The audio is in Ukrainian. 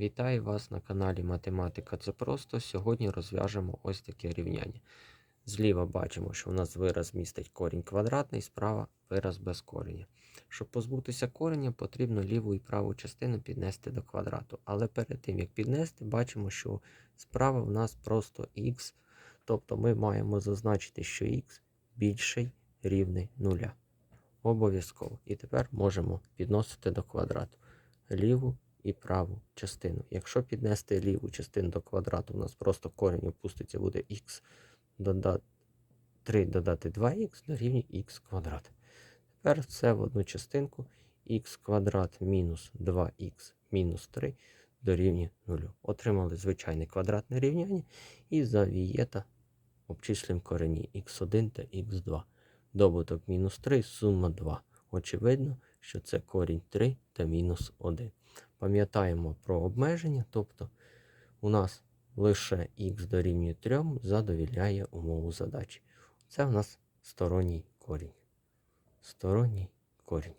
Вітаю вас на каналі Математика Це просто. Сьогодні розв'яжемо ось таке рівняння. Зліва бачимо, що у нас вираз містить корінь квадратний, справа вираз без кореня. Щоб позбутися кореня, потрібно ліву і праву частину піднести до квадрату. Але перед тим, як піднести, бачимо, що справа у нас просто х. Тобто ми маємо зазначити, що х більший рівний нуля. Обов'язково. І тепер можемо підносити до квадрату ліву і праву частину. Якщо піднести ліву частину до квадрату, у нас просто корінь опуститься, буде х додати 3 додати 2х дорівнює х квадрат. Тепер все в одну частинку х квадрат мінус 2х мінус 3 дорівнює 0. Отримали звичайне квадратне рівняння і за вієта обчислюємо корені х1 та х2. Добуток мінус 3, сума 2. Очевидно, що це корінь 3 та мінус 1. Пам'ятаємо про обмеження, тобто у нас лише х дорівнює 3 задовільняє умову задачі. Це в нас сторонній корінь. Сторонній корінь.